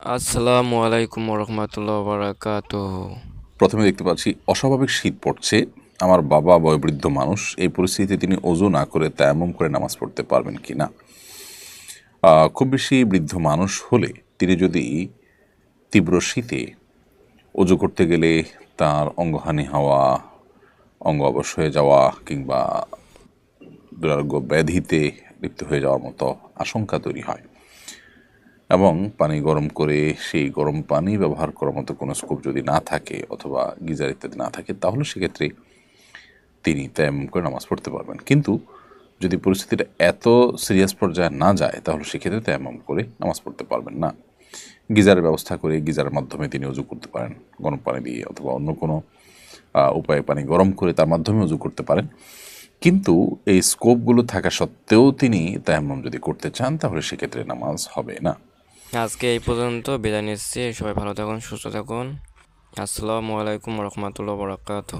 আসসালামু আলাইকুম রহমতুল্লাহ বারাকাত প্রথমে দেখতে পাচ্ছি, অস্বাভাবিক শীত পড়ছে। আমার বাবা বয়োবৃদ্ধ মানুষ, এই পরিস্থিতিতে তিনি ওজু না করে তায়াম্মম করে নামাজ পড়তে পারবেন কি না খুব বেশি বৃদ্ধ মানুষ হলে তিনি যদি তীব্র শীতে অজু করতে গেলে তার অঙ্গহানি হওয়া, অঙ্গ অবশ হয়ে যাওয়া কিংবা দুরারোগ্য ব্যাধিতে লিপ্ত হয়ে যাওয়ার মতো আশঙ্কা তৈরি হয়। এবং পানি গরম করে সেই গরম পানি ব্যবহার করার মতো কোনো স্কোপ যদি না থাকে অথবা গিজার ইত্যাদি না থাকে, তাহলে সেক্ষেত্রে তিনি তেমন করে নামাজ পড়তে পারবেন। কিন্তু যদি পরিস্থিতিটা এত সিরিয়াস পর্যায়ে না যায়, তাহলে সেক্ষেত্রে তেমন করে নামাজ পড়তে পারবেন না। গিজারের ব্যবস্থা করে গিজারের মাধ্যমে তিনি উজু করতে পারেন, গরম পানি দিয়ে অথবা অন্য কোনো উপায়ে পানি গরম করে তার মাধ্যমে উজু করতে পারেন। কিন্তু এই স্কোপগুলো থাকা সত্ত্বেও তিনি তায়াম্মম যদি করতে চান, তাহলে সেক্ষেত্রে নামাজ হবে না। আজকে এই পর্যন্ত বিদায় নিচ্ছি। সবাই ভালো থাকুন সুস্থ থাকুন। আসসালামু আলাইকুম রহমতুল্লাহ বারাকাত